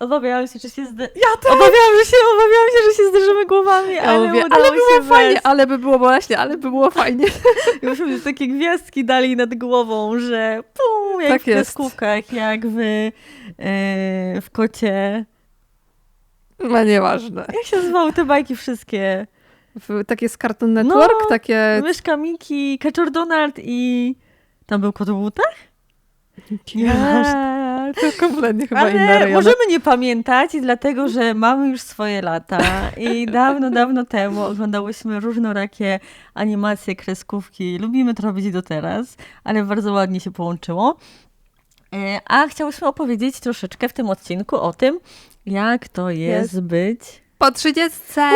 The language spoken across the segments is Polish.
Obawiałam się, że się zde... Ja też! Obawiałam, się, obawiałam się, że się zderzymy głowami, Ja ale mówię, udało ale było się fajnie, bez. ale by było właśnie, ale by było fajnie. Już mi takie gwiazdki dali nad głową, że pum, jak Tak w kreskówkach, jak w, e, w kocie. No nieważne. Jak się nazywały te bajki wszystkie? W- Takie z Cartoon Network, No, takie... Myszka Miki, Kaczor Donald i... Tam był kot w butach? Nie, to kompletnie chyba Ale rejony. możemy nie pamiętać, dlatego że mamy już swoje lata i dawno, dawno temu oglądałyśmy różnorakie animacje, kreskówki. Lubimy to robić do teraz, ale bardzo ładnie się połączyło. E, A chciałyśmy opowiedzieć troszeczkę w tym odcinku o tym, jak to jest, Jest. być... Po trzydziestce!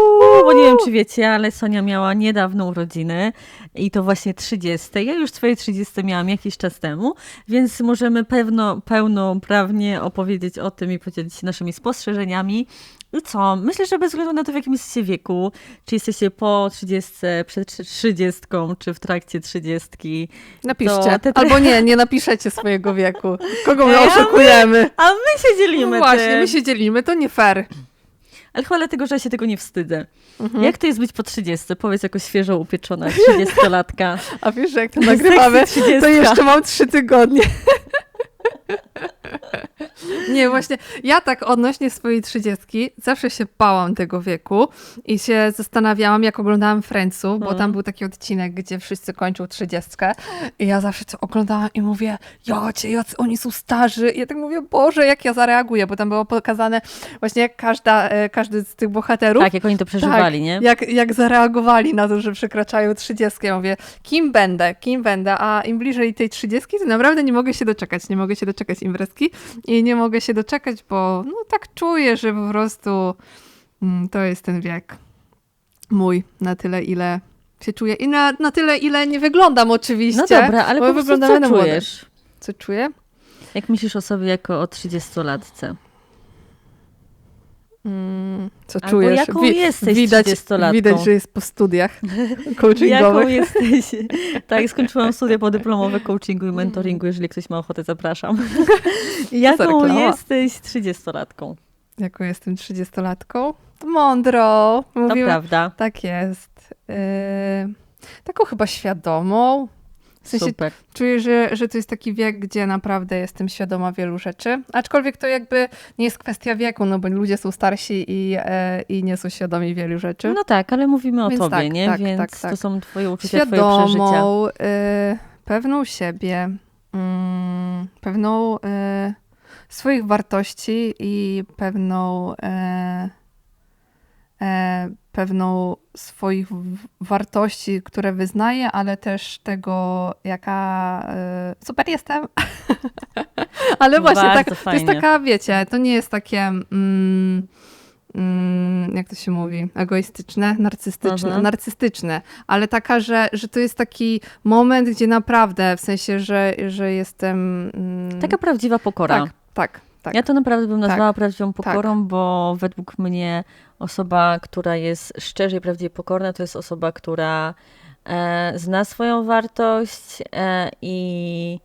Uuu, Bo nie wiem, czy wiecie, ale Sonia miała niedawno urodziny i to właśnie 30. Ja już swoje 30 miałam jakiś czas temu, więc możemy pewno, pełnoprawnie opowiedzieć o tym i podzielić się naszymi spostrzeżeniami. I co? Myślę, że bez względu na to, w jakim jesteście wieku, czy jesteście po 30, przed 30, czy w trakcie 30. Napiszcie. Te- Albo nie, nie napiszecie swojego wieku. Kogo my Ej, a my- oszukujemy? A my się dzielimy No właśnie, tym. my się dzielimy, to nie fair. Ale chyba dlatego, że ja się tego nie wstydzę. Mhm. Jak to jest być po 30? Powiedz jako świeżo upieczona 30-latka. A wiesz, że jak to nagrywamy, Sexy 30. to jeszcze mam trzy tygodnie. Nie, właśnie, ja tak odnośnie swojej trzydziestki zawsze się bałam tego wieku i się zastanawiałam, jak oglądałam Friendsów, bo Mhm. tam był taki odcinek, gdzie wszyscy kończą trzydziestkę i ja zawsze to oglądałam i mówię, jacie, jacy oni są starzy. I ja tak mówię, Boże, jak ja zareaguję, bo tam było pokazane właśnie jak każda, e, każdy z tych bohaterów Tak, jak oni to przeżywali, nie? jak, jak zareagowali na to, że przekraczają 30. Ja mówię, kim będę, kim będę, a im bliżej tej 30, to naprawdę nie mogę się doczekać, nie mogę się doczekać imprezki i nie mogę się doczekać, bo no tak czuję, że po prostu mm, to jest ten wiek mój, na tyle ile się czuję i na, na tyle ile nie wyglądam oczywiście. No dobra, ale po prostu co czujesz? Co czuję? Jak myślisz o sobie jako o 30-latce? Mm, co Albo czujesz? jaką jesteś widać, 30-latką? widać, że jest po studiach Jaką coachingowych. jesteś? Tak, skończyłam studia podyplomowe coachingu i mentoringu. Jeżeli ktoś ma ochotę, zapraszam. Jaką jesteś 30-latką? Jaką jestem 30-latką? To mądro. To prawda. tak jest. Yy, taką chyba świadomą. W sensie Super. czuję, że, że to jest taki wiek, gdzie naprawdę jestem świadoma wielu rzeczy. Aczkolwiek to jakby nie jest kwestia wieku, no bo ludzie są starsi i, e, i nie są świadomi wielu rzeczy. No tak, ale mówimy o Więc tobie, tak, nie? tak, Więc tak, tak. to są twoje uczucia, twoje przeżycia. świadomą, y, pewną siebie, mm, pewną y, swoich wartości i pewną, y, pewną swoich wartości, które wyznaję, ale też tego, jaka y, super jestem. ale właśnie, tak, to jest taka, wiecie, to nie jest takie... Mm, mm, jak to się mówi, egoistyczne, narcystyczne, Mhm. narcystyczne, ale taka, że, że to jest taki moment, gdzie naprawdę, w sensie, że, że jestem... Mm, Taka prawdziwa pokora. tak, tak, tak. Ja to naprawdę bym Tak. nazwała prawdziwą pokorą, bo według mnie osoba, która jest szczerze i prawdziwie pokorna, to jest osoba, która e, zna swoją wartość e, i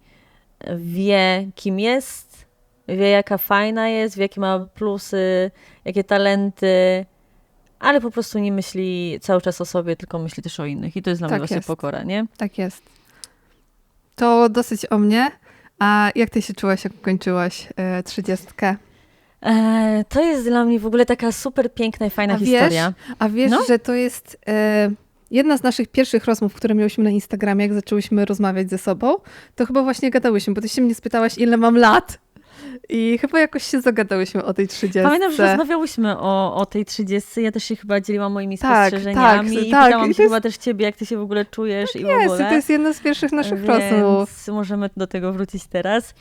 wie, kim jest, wie, jaka fajna jest, wie, jakie ma plusy, jakie talenty, ale po prostu nie myśli cały czas o sobie, tylko myśli też o innych. I to jest dla mnie Tak właśnie jest. pokora, nie? Tak jest. To dosyć o mnie. A jak ty się czułaś, jak kończyłaś e, trzydziestkę? E, to jest dla mnie w ogóle taka super piękna i fajna A wiesz, historia. A wiesz, No. że to jest e, jedna z naszych pierwszych rozmów, które miałyśmy na Instagramie, jak zaczęłyśmy rozmawiać ze sobą, to chyba właśnie gadałyśmy, bo ty się mnie spytałaś, ile mam lat. I chyba jakoś się zagadałyśmy o tej trzydziestce. Pamiętam, że rozmawiałyśmy o, o tej 30. Ja też się chyba dzieliłam moimi Tak, spostrzeżeniami tak, i tak. pytałam I się to jest- chyba też ciebie, jak ty się w ogóle czujesz i w Jest, i ogóle. to jest jedna z pierwszych naszych Więc rozmów. możemy do tego wrócić teraz.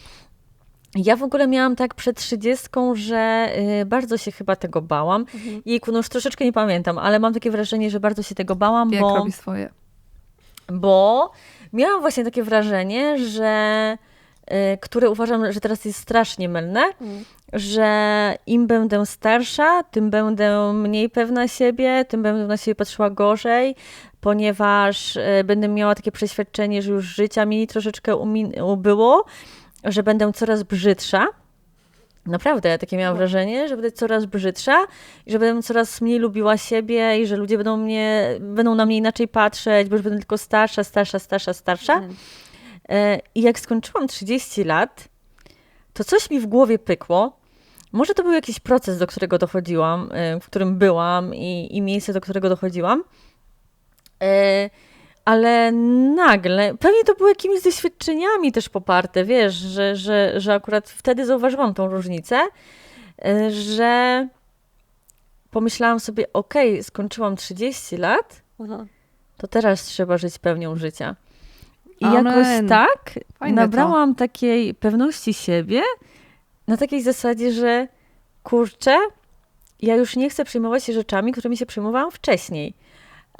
Ja w ogóle miałam tak przed 30, że y, bardzo się chyba tego bałam. Mhm. Jejku, no już troszeczkę nie pamiętam, ale mam takie wrażenie, że bardzo się tego bałam, Wiek bo... robi swoje. bo miałam właśnie takie wrażenie, że które uważam, że teraz jest strasznie mylne, że im będę starsza, tym będę mniej pewna siebie, tym będę na siebie patrzyła gorzej, ponieważ y, będę miała takie przeświadczenie, że już życia mi troszeczkę ubyło, że będę coraz brzydsza. Naprawdę, takie miałam No. wrażenie, że będę coraz brzydsza i że będę coraz mniej lubiła siebie i że ludzie będą mnie, będą na mnie inaczej patrzeć, bo już będę tylko starsza, starsza, starsza, starsza. Mhm. E, I jak skończyłam 30 lat, to coś mi w głowie pykło. Może to był jakiś proces, do którego dochodziłam, e, w którym byłam i, i miejsce, do którego dochodziłam. E, Ale nagle, pewnie to było jakimiś doświadczeniami też poparte, wiesz, że, że, że akurat wtedy zauważyłam tą różnicę, że pomyślałam sobie, okej, skończyłam 30 lat, to teraz trzeba żyć pełnią życia. I Amen. jakoś tak Fajne to. nabrałam takiej pewności siebie na takiej zasadzie, że kurczę, ja już nie chcę przejmować się rzeczami, którymi się przejmowałam wcześniej.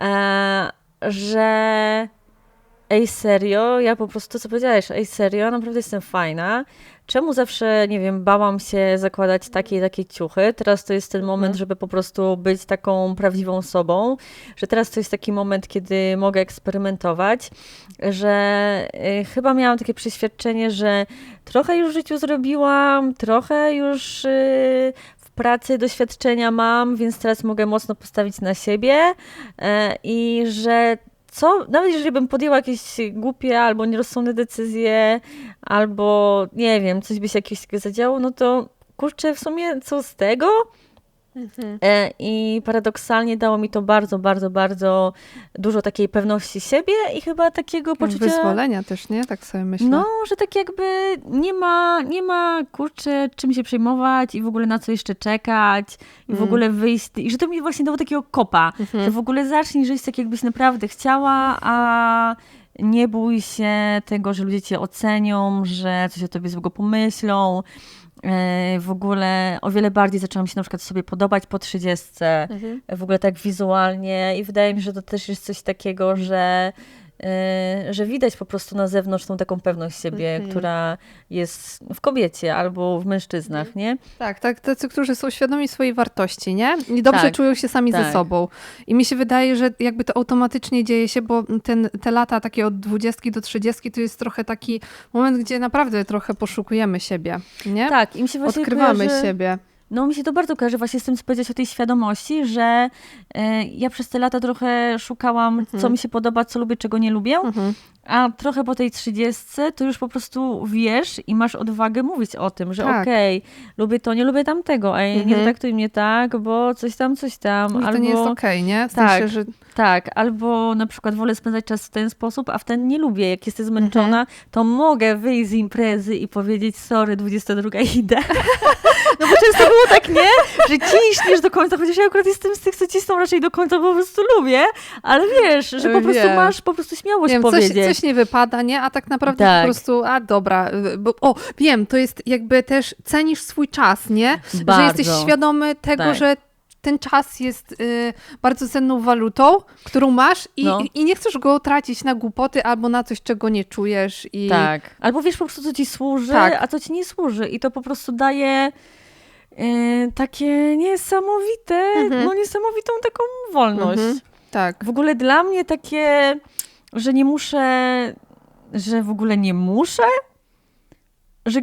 E, że ej serio, ja po prostu, co powiedziałeś, ej serio, naprawdę jestem fajna. Czemu zawsze, nie wiem, bałam się zakładać takie i takie ciuchy? Teraz to jest ten moment, Mhm. żeby po prostu być taką prawdziwą sobą, że teraz to jest taki moment, kiedy mogę eksperymentować, że y, chyba miałam takie przeświadczenie, że trochę już w życiu zrobiłam, trochę już y, w pracy doświadczenia mam, więc teraz mogę mocno postawić na siebie e, i że co, nawet jeżeli bym podjęła jakieś głupie albo nierozsądne decyzje, albo nie wiem, coś by się takiego zadziało, no to kurczę, w sumie co z tego? E, I paradoksalnie dało mi to bardzo, bardzo, bardzo dużo takiej pewności siebie i chyba takiego poczucia. Wyzwolenia też, nie? Tak sobie myślę. No, że tak jakby nie ma, nie ma kurczę czym się przejmować i w ogóle na co jeszcze czekać i w Mm. ogóle wyjść. I że to mi właśnie dało takiego kopa, Mhm. że w ogóle zacznij żyć tak, jakbyś naprawdę chciała, a nie bój się tego, że ludzie cię ocenią, że coś o tobie złego pomyślą. E, W ogóle o wiele bardziej zaczęłam się na przykład sobie podobać po trzydziestce Mhm. w ogóle tak wizualnie i wydaje mi się, że to też jest coś takiego, że, że widać po prostu na zewnątrz tą taką pewność siebie, Mhm. która jest w kobiecie albo w mężczyznach, nie? Tak, tak, tacy, którzy są świadomi swojej wartości, nie? I dobrze Tak, czują się sami ze tak. sobą. I mi się wydaje, że jakby to automatycznie dzieje się, bo ten, te lata takie od 20 do 30 to jest trochę taki moment, gdzie naprawdę trochę poszukujemy siebie, nie? Tak, i mi się właśnie Odkrywamy kojarzy, siebie. No mi się to bardzo kojarzy właśnie z tym, co powiedziałeś o tej świadomości, że e, ja przez te lata trochę szukałam, Mhm. co mi się podoba, co lubię, czego nie lubię, Mhm. a trochę po tej trzydziestce to już po prostu wiesz i masz odwagę mówić o tym, że Tak. okej, lubię to, nie lubię tamtego, nie Mhm. traktuj mnie tak, bo coś tam, coś tam. Że albo, to nie jest okej, nie? W Tak. sensie, że Tak, albo na przykład wolę spędzać czas w ten sposób, a w ten nie lubię. Jak jestem zmęczona, Mhm. to mogę wyjść z imprezy i powiedzieć sorry, 22 idę. No bo często było tak, nie? Że ciśniesz do końca, chociaż ja akurat jestem z tych, co cisną raczej do końca, bo po prostu lubię, ale wiesz, że po prostu Wiem. masz po prostu śmiałość wiem, coś, powiedzieć. coś nie wypada, nie? A tak naprawdę Tak. po prostu, a dobra, y, bo, o, wiem, to jest jakby też cenisz swój czas, nie? Że Bardzo. jesteś świadomy tego, Tak. że ten czas jest y, bardzo cenną walutą, którą masz i, No. i nie chcesz go tracić na głupoty albo na coś, czego nie czujesz. I Tak. Albo wiesz po prostu, co ci służy, Tak. a co ci nie służy. I to po prostu daje y, takie niesamowite, Mhm. no niesamowitą taką wolność. Mhm. tak. W ogóle dla mnie takie, że nie muszę, że w ogóle nie muszę, że,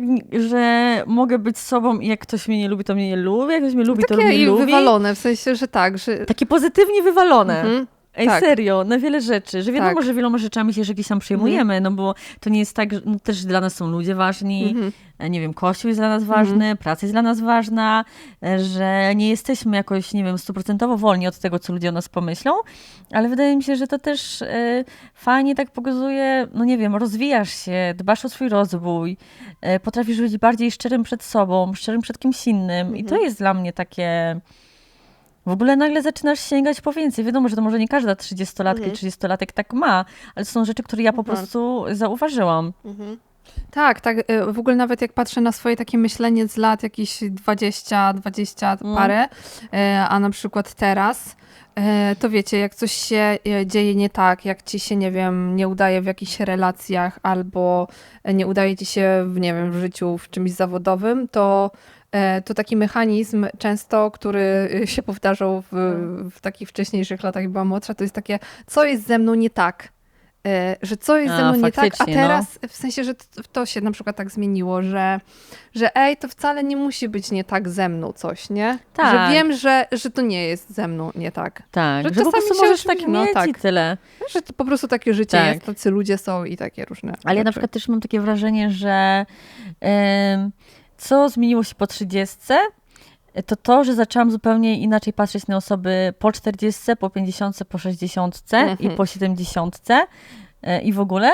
że mogę być sobą i jak ktoś mnie nie lubi, to mnie nie lubi, jak ktoś mnie lubi, to Takie mnie i lubi. wywalone, w sensie, że tak, że... Takie pozytywnie wywalone. Mhm. Ej, tak. serio, na wiele rzeczy. Że wiadomo, Tak. że wieloma rzeczami się że gdzieś tam przejmujemy, no bo to nie jest tak, że no, też dla nas są ludzie ważni, Mhm. e, nie wiem, kościół jest dla nas ważny, praca jest dla nas ważna, e, że nie jesteśmy jakoś, nie wiem, stuprocentowo wolni od tego, co ludzie o nas pomyślą, ale wydaje mi się, że to też e, fajnie tak pokazuje, no nie wiem, rozwijasz się, dbasz o swój rozwój, potrafisz być bardziej szczerym przed sobą, szczerym przed kimś innym i to jest dla mnie takie... W ogóle nagle zaczynasz sięgać po więcej. Wiadomo, że to może nie każda 30-latka i Mhm. 30-latek tak ma, ale to są rzeczy, które ja po Mhm. prostu zauważyłam. Tak, tak. y, W ogóle nawet jak patrzę na swoje takie myślenie z lat jakieś 20, 20 Mm. parę, y, a na przykład teraz, y, to wiecie, jak coś się dzieje nie tak, jak ci się, nie wiem, nie udaje w jakichś relacjach albo nie udaje ci się, w, nie wiem, w życiu, w czymś zawodowym, to to taki mechanizm często, który y, się powtarzał w, w takich wcześniejszych latach, jak była młodsza, to jest takie, co jest ze mną nie tak? e, że co jest A, ze mną nie tak, a no. teraz w sensie, że to, to się na przykład tak zmieniło, że, że ej, to wcale nie musi być nie tak ze mną coś, nie? Tak. Że wiem, że, że to nie jest ze mną nie tak. Tak, Że że, po czasami się możesz tak no mieć i tak. tyle. Że to po prostu takie życie Tak. jest, tacy ludzie są i takie różne Ale ja na rzeczy. przykład też mam takie wrażenie, że em, co zmieniło się po 30, to to, że zaczęłam zupełnie inaczej patrzeć na osoby po 40, po 50, po 60 i Mhm. po 70 e, i w ogóle,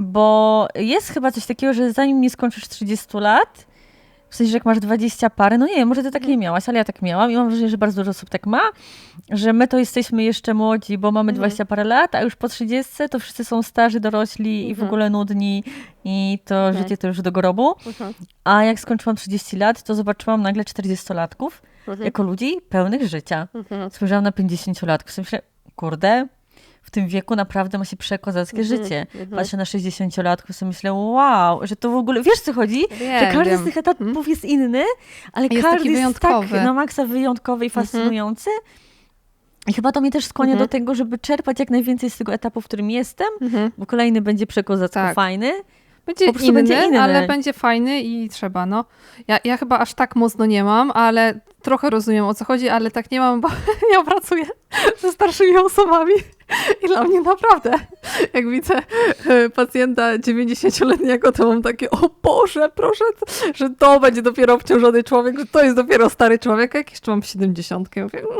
bo jest chyba coś takiego, że zanim nie skończysz 30 lat, w sensie, że jak masz 20 parę, no nie może ty tak nie miałaś, ale ja tak miałam i mam wrażenie, że bardzo dużo osób tak ma, że my to jesteśmy jeszcze młodzi, bo mamy Mhm. 20 parę lat, a już po 30 to wszyscy są starzy, dorośli i w Mhm. ogóle nudni i to Mhm. życie to już do grobu. Mhm. A jak skończyłam 30 lat, to zobaczyłam nagle 40-latków Mhm. jako ludzi pełnych życia. Mhm. Spojrzałam na 50-latków, sobie myślę, kurde, w tym wieku naprawdę ma się przekozackie Mhm. życie. Mhm. Patrzę na 60-latków, sobie myślę, wow, że to w ogóle, wiesz co chodzi? Wiem, że każdy wiem. z tych etapów Mhm. jest inny, ale Jest każdy jest tak na maksa wyjątkowy i fascynujący. I chyba to mnie też skłania Mhm. do tego, żeby czerpać jak najwięcej z tego etapu, w którym jestem, Mhm. bo kolejny będzie przekozacko Tak. fajny. Będzie inny, będzie inny. ale będzie fajny i trzeba, no. Ja, ja chyba aż tak mocno nie mam, ale trochę rozumiem o co chodzi, ale tak nie mam, bo ja pracuję ze starszymi osobami i dla mnie naprawdę, jak widzę e, pacjenta 90-letniego, to mam takie, o Boże, proszę, że to będzie dopiero obciążony człowiek, że to jest dopiero stary człowiek, jak jeszcze mam 70. Mówię, "Mm,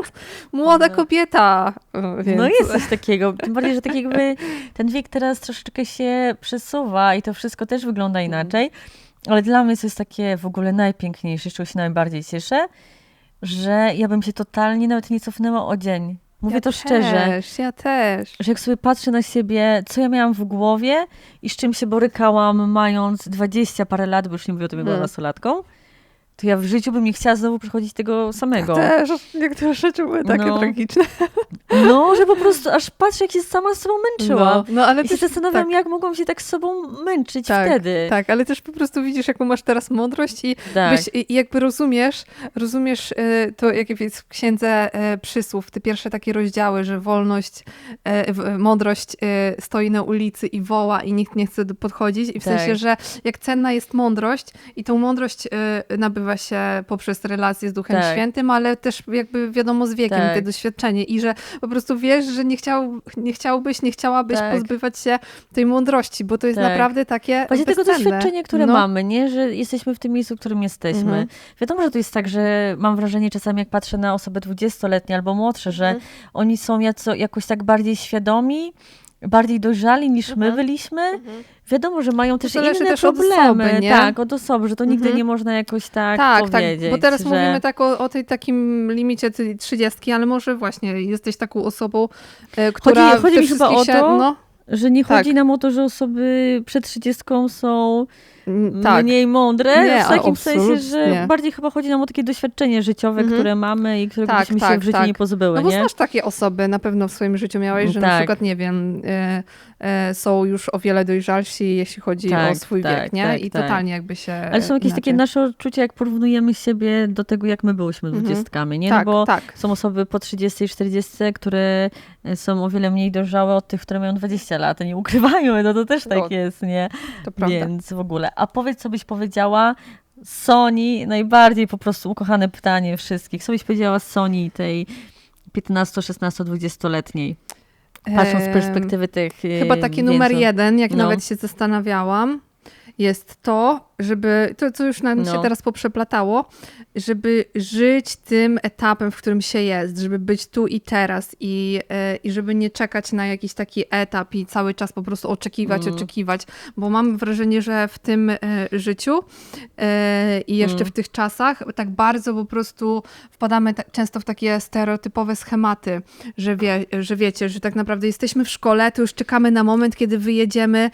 młoda No. kobieta. e, Więc... No jest coś takiego. Tym bardziej, że tak jakby ten wiek teraz troszeczkę się przesuwa i to wszystko też wygląda Mhm. inaczej. Ale dla mnie to jest takie w ogóle najpiękniejsze, z czego się najbardziej cieszę, że ja bym się totalnie nawet nie cofnęła o dzień. Mówię ja to szczerze. Też, ja też. że jak sobie patrzę na siebie, co ja miałam w głowie i z czym się borykałam mając 20 parę lat, bo już nie mówię o tym, jak byłam Hmm. nastolatką, to ja w życiu bym nie chciała znowu przechodzić tego samego. Też, niektóre rzeczy były takie No. tragiczne. No, że po prostu aż patrzę, jak się sama z sobą męczyłam. No, no ale I się też, zastanawiam, tak, jak mogłam się tak z sobą męczyć Tak, wtedy. tak, ale też po prostu widzisz, jaką masz teraz mądrość i, Tak. byś, i jakby rozumiesz, rozumiesz e, to, jak jest w księdze e, przysłów, te pierwsze takie rozdziały, że wolność, e, mądrość stoi na ulicy i woła i nikt nie chce podchodzić i w Tak. sensie, że jak cenna jest mądrość i tą mądrość nabywa się poprzez relacje z Duchem Tak. Świętym, ale też jakby wiadomo z wiekiem Tak. te doświadczenie i że po prostu wiesz, że nie, chciał, nie chciałbyś, nie chciałabyś Tak. pozbywać się tej mądrości, bo to jest Tak. naprawdę takie Właśnie tego bezcenne. doświadczenia, które No. mamy, nie? Że jesteśmy w tym miejscu, w którym jesteśmy. Mhm. Wiadomo, że to jest tak, że mam wrażenie czasami, jak patrzę na osoby 20-letnie albo młodsze, że Mhm. oni są jaco, jakoś tak bardziej świadomi, bardziej dojrzali niż my Mhm. byliśmy. Wiadomo, że mają też inne też od problemy. osoby, nie? Tak, od osoby, że to nigdy Mhm. nie można jakoś tak, Tak, tak, powiedzieć. bo teraz że... mówimy tak o, o tej takim limicie tej 30, ale może właśnie jesteś taką osobą, e, która chodzi te mi chyba o to, no, Że nie Tak. chodzi nam o to, że osoby przed 30 są tak. mniej mądre, Nie, w takim sensie, że bardziej chyba chodzi nam o takie doświadczenie życiowe, Mhm. które mamy i którego Tak, byśmy się tak, w życiu tak. nie pozbyły, No bo nie? znasz takie osoby, na pewno w swoim życiu miałeś, że na Tak. przykład, nie wiem, e, e, są już o wiele dojrzalsi, jeśli chodzi Tak, o swój tak, wiek, nie? tak, I tak. totalnie jakby się Ale są jakieś inaczej. takie nasze odczucia, jak porównujemy siebie do tego, jak my byłyśmy Mhm. dwudziestkami, nie? Tak, no bo tak. są osoby po 30 i 40, które są o wiele mniej dojrzałe od tych, które mają 20 lat. Nie ukrywają, no to też tak No, jest, nie? To prawda. Więc w ogóle. A powiedz, co byś powiedziała Sony, najbardziej po prostu ukochane pytanie wszystkich. Co byś powiedziała Sony tej 15, 16, 20-letniej? Patrząc z perspektywy tych e, Chyba taki więcej- numer jeden, jak No. nawet się zastanawiałam, jest to, żeby, to co już nam się No. teraz poprzeplatało, żeby żyć tym etapem, w którym się jest, żeby być tu i teraz i, e, i żeby nie czekać na jakiś taki etap i cały czas po prostu oczekiwać, Mm. oczekiwać, bo mam wrażenie, że w tym e, życiu e, i jeszcze Mm. w tych czasach tak bardzo po prostu wpadamy tak, często w takie stereotypowe schematy, że, wie, że wiecie, że tak naprawdę jesteśmy w szkole, to już czekamy na moment, kiedy wyjedziemy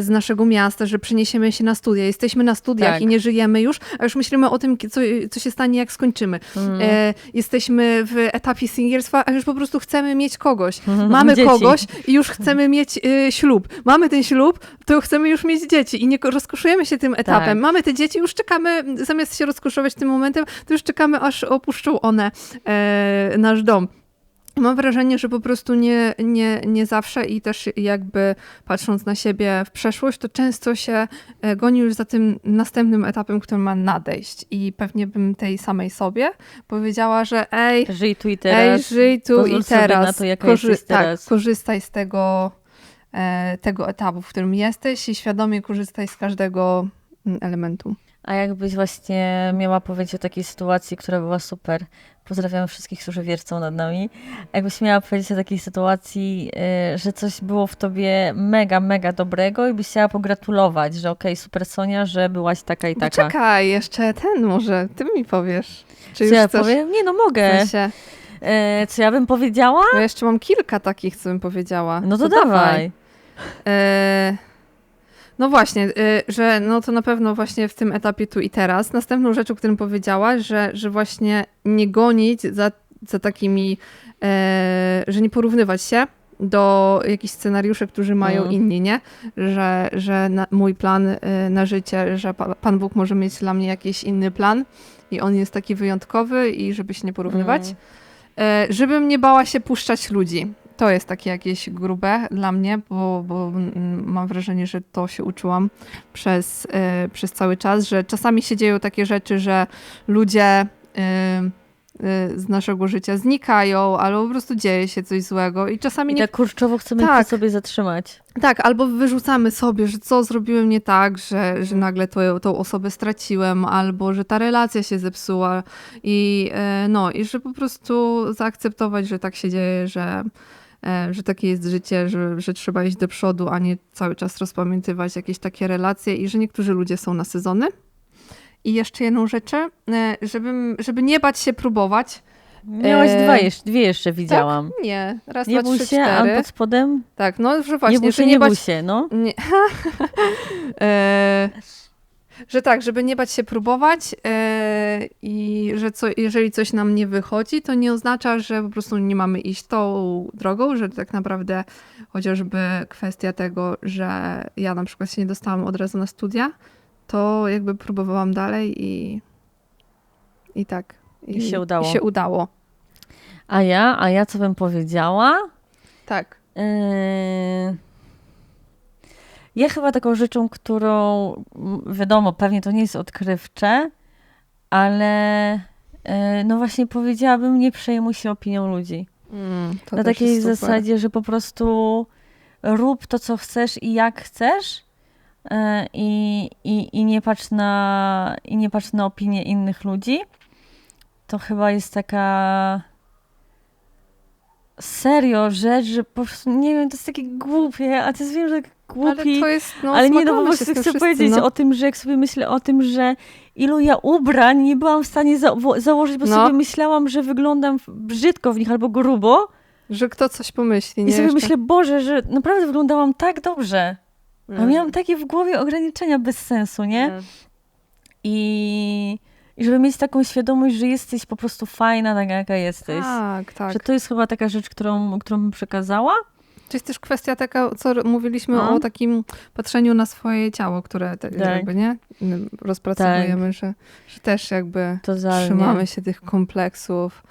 z naszego miasta, że przeniesiemy się na studia. Jesteśmy na studiach Tak. i nie żyjemy już, a już myślimy o tym, co, co się stanie, jak skończymy. Mhm. E, jesteśmy w etapie singielstwa, a już po prostu chcemy mieć kogoś. Mhm. Mamy Dzieci. kogoś i już chcemy mieć e, ślub. Mamy ten ślub, to chcemy już mieć dzieci i nie ko- rozkoszujemy się tym etapem. Tak. Mamy te dzieci, już czekamy, zamiast się rozkoszować tym momentem, to już czekamy, aż opuszczą one e, nasz dom. Mam wrażenie, że po prostu nie, nie, nie zawsze i też jakby patrząc na siebie w przeszłość, to często się e, goni już za tym następnym etapem, który ma nadejść. I pewnie bym tej samej sobie powiedziała, że ej, Żyj tu i ej teraz. żyj tu i teraz. to, jesteś tak, korzystaj z tego, e, tego etapu, w którym jesteś i świadomie korzystaj z każdego mm, elementu. A jakbyś właśnie miała powiedzieć o takiej sytuacji, która była super. Pozdrawiam wszystkich, którzy wiercą nad nami. Jakbyś miała powiedzieć o takiej sytuacji, y, że coś było w tobie mega, mega dobrego i byś chciała pogratulować, że okej, super Sonia, że byłaś taka i taka. Czekaj, jeszcze ten może, ty mi powiesz. Czy Co ja chcesz- powiem? Nie no, w mogę. sensie, E, co ja bym powiedziała? No jeszcze mam kilka takich, co bym powiedziała. No to dawaj. E, no właśnie, e, że no to na pewno właśnie w tym etapie tu i teraz. Następną rzeczą, którą powiedziałaś, że, że właśnie nie gonić za, za takimi, e, że nie porównywać się do jakichś scenariuszy, którzy mają Mm. inni, nie? Że, że na, mój plan e, na życie, że pa, Pan Bóg może mieć dla mnie jakiś inny plan i on jest taki wyjątkowy i żeby się nie porównywać. Mm. E, żebym nie bała się puszczać ludzi. To jest takie jakieś grube dla mnie, bo, bo mm, mam wrażenie, że to się uczyłam przez, e, przez cały czas, że czasami się dzieją takie rzeczy, że ludzie e, e, z naszego życia znikają, albo po prostu dzieje się coś złego i czasami I nie tak kurczowo chcemy Tak. sobie zatrzymać. tak, albo wyrzucamy sobie, że co zrobiłem nie tak, że, że nagle to, tą osobę straciłem, albo że ta relacja się zepsuła i no, i że po prostu zaakceptować, że tak się dzieje, że, że takie jest życie, że, że trzeba iść do przodu, a nie cały czas rozpamiętywać jakieś takie relacje i że niektórzy ludzie są na sezony. I jeszcze jedną rzecz, e, żebym, żeby nie bać się próbować. Miałaś E, dwa jeszcze, dwie jeszcze widziałam. Nie, raz, Nie dwa, trzy, się, a cztery. pod spodem? Tak, no, że właśnie, nie bój się, nie nie bać się, no. Nie. e, że tak, żeby nie bać się próbować e, że co, jeżeli coś nam nie wychodzi, to nie oznacza, że po prostu nie mamy iść tą drogą, że tak naprawdę chociażby kwestia tego, że ja na przykład się nie dostałam od razu na studia, to jakby próbowałam dalej i, i tak. I się udało. I się udało. A ja, a ja co bym powiedziała? Tak. Yy, Ja chyba taką rzeczą, którą wiadomo, pewnie to nie jest odkrywcze, ale yy, no właśnie powiedziałabym, nie przejmuj się opinią ludzi. Mm, Na takiej zasadzie, że po prostu rób to, co chcesz i jak chcesz. yy, I, i, i, nie patrz na, I nie patrz na opinie innych ludzi. To chyba jest taka serio rzecz, że po prostu, nie wiem, to jest takie głupie, a to jest, wiem, że tak głupi. Ale to jest, no, Ale nie, no po prostu chcę wszyscy, powiedzieć no. o tym, że jak sobie myślę o tym, że ilu ja ubrań nie byłam w stanie za założyć, bo No. sobie myślałam, że wyglądam brzydko w nich albo grubo. Że kto coś pomyśli, nie? I sobie Jeszcze- myślę, Boże, że naprawdę wyglądałam tak dobrze. A Mm. miałam takie w głowie ograniczenia bez sensu, nie? Mm. I, I żeby mieć taką świadomość, że jesteś po prostu fajna, taka jaka jesteś. Tak, tak. Że to jest chyba taka rzecz, którą, którą bym przekazała. To jest też kwestia taka, co mówiliśmy No. o takim patrzeniu na swoje ciało, które te, Tak. jakby, nie? N- Rozpracowujemy, że, że też jakby Totalnie. trzymamy się tych kompleksów.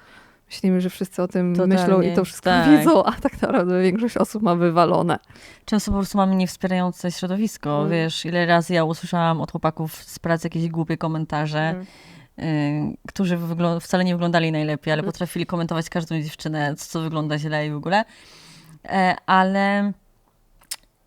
Myślimy, że wszyscy o tym Totalnie, myślą i to wszystko tak. wiedzą, a tak naprawdę większość osób ma wywalone. Często po prostu mamy niewspierające środowisko. Mm. Wiesz, ile razy ja usłyszałam od chłopaków z pracy jakieś głupie komentarze, y, którzy wcale nie wyglądali najlepiej, ale Mm. potrafili komentować każdą dziewczynę, co, co wygląda źle i w ogóle. E, ale,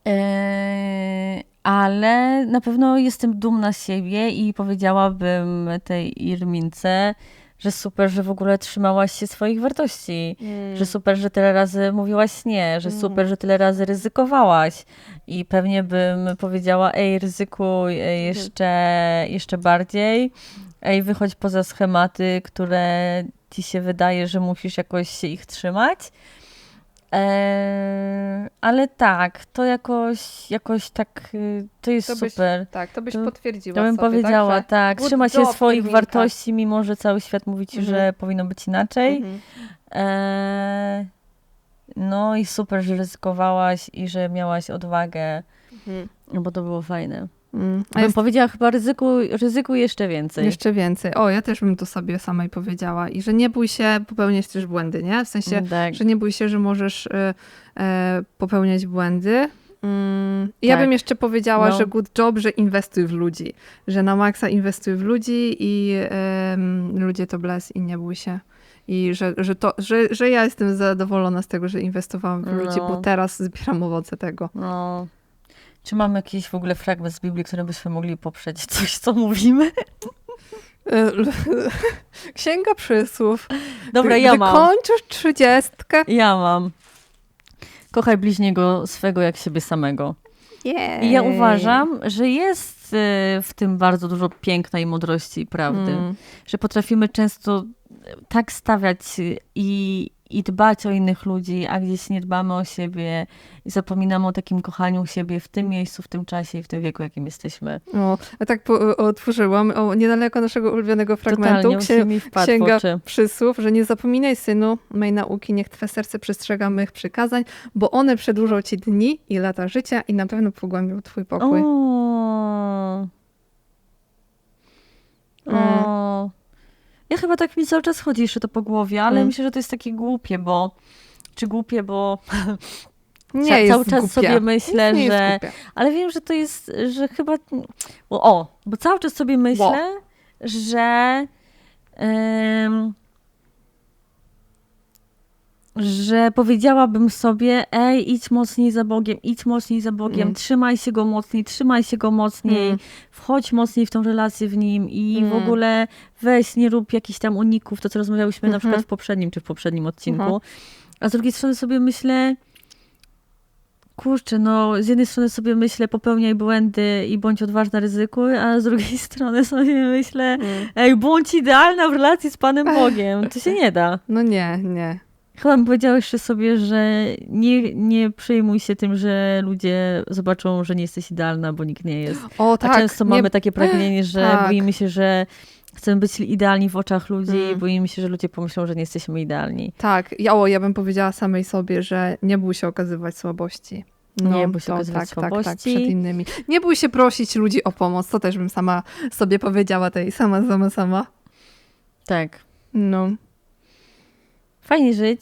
e, ale na pewno jestem dumna z siebie i powiedziałabym tej Irmince, że super, że w ogóle trzymałaś się swoich wartości. Że super, że tyle razy mówiłaś nie, że Mm. super, że tyle razy ryzykowałaś. I pewnie bym powiedziała, ej, ryzykuj ej, jeszcze, jeszcze bardziej. Ej, wychodź poza schematy, które ci się wydaje, że musisz jakoś się ich trzymać. Eee, ale tak, to jakoś, jakoś tak, y, to jest To byś- super. Tak, to byś To- potwierdziła To bym sobie, powiedziała, tak? tak. Trzyma się swoich wartości, mimo że cały świat mówi ci, Mhm. że powinno być inaczej. Mhm. Eee, no i super, że ryzykowałaś i że miałaś odwagę, Mhm. bo to było fajne. Mm. Bym jest powiedziała chyba ryzykuj, ryzykuj jeszcze więcej. jeszcze więcej. O, ja też bym to sobie samej powiedziała. I że nie bój się popełniać też błędy, nie? W sensie, tak. że nie bój się, że możesz e, e, popełniać błędy. Mm, Ja Tak. bym jeszcze powiedziała, No. że good job, że inwestuj w ludzi. Że na maksa inwestuj w ludzi i em, ludzie to bless i nie bój się. I że, że, to, że, że ja jestem zadowolona z tego, że inwestowałam w ludzi, No. bo teraz zbieram owoce tego. No. Czy mamy jakiś w ogóle fragment z Biblii, który byśmy mogli poprzeć coś, co mówimy? E, Księga przysłów. Dobra, ja gdy mam. kończysz trzydziestkę. Ja mam. Kochaj bliźniego swego jak siebie samego. I ja uważam, że jest y, w tym bardzo dużo piękna i mądrości i prawdy. Mm. Że potrafimy często tak stawiać y, i, i dbać o innych ludzi, a gdzieś nie dbamy o siebie i zapominamy o takim kochaniu siebie w tym miejscu, w tym czasie i w tym wieku, jakim jesteśmy. O, a tak po, otworzyłam o, niedaleko naszego ulubionego fragmentu Totalnie, księ, Księga przysłów, że nie zapominaj synu mej nauki, niech twe serce przestrzega mych przykazań, bo one przedłużą ci dni i lata życia i na pewno pogłębią twój pokój. O. O. Ja chyba tak mi cały czas chodzi jeszcze to po głowie, ale Mm. myślę, że to jest takie głupie, bo czy głupie, bo nie cały czas głupia. sobie myślę, nie że ale wiem, że to jest, że chyba bo, o, bo cały czas sobie myślę, że em, że powiedziałabym sobie, ej, idź mocniej za Bogiem, idź mocniej za Bogiem, Mm. trzymaj się Go mocniej, trzymaj się Go mocniej, Mm. wchodź mocniej w tą relację w Nim i w Mm. ogóle weź, nie rób jakichś tam uników, to co rozmawiałyśmy na Mhm. przykład w poprzednim czy w poprzednim odcinku. Mhm. A z drugiej strony sobie myślę, kurczę, no z jednej strony sobie myślę, popełniaj błędy i bądź odważna, ryzykuj, a z drugiej strony sobie myślę, Mm. ej, bądź idealna w relacji z Panem Bogiem. To się nie da. No nie, nie. Chyba jeszcze sobie, że nie, nie przejmuj się tym, że ludzie zobaczą, że nie jesteś idealna, bo nikt nie jest. O A tak, często nie, mamy takie pragnienie, że Tak. boimy się, że chcemy być idealni w oczach ludzi, Mm. boimy się, że ludzie pomyślą, że nie jesteśmy idealni. tak, ja, o, ja bym powiedziała samej sobie, że nie bój się okazywać słabości. No, Nie bój się okazywać tak, Tak, tak, słabości. przed innymi. Nie bój się prosić ludzi o pomoc, to też bym sama sobie powiedziała tej sama, sama, sama. Tak. No. Fajnie żyć.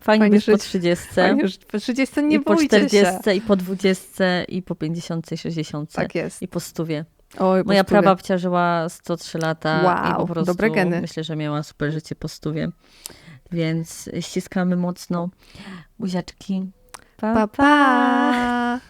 Fajnie, Fajnie być po żyć. 30. Fajnie, po 30 nie I po bójcie 40, się. i po 20, i po 50, i 60. Tak jest. I po 100. Oj, Moja po prababcia żyła 103 lata i Wow, po prostu dobre geny. myślę, że miała super życie po stówie. Więc ściskamy mocno buziaczki. Pa, Pa, pa.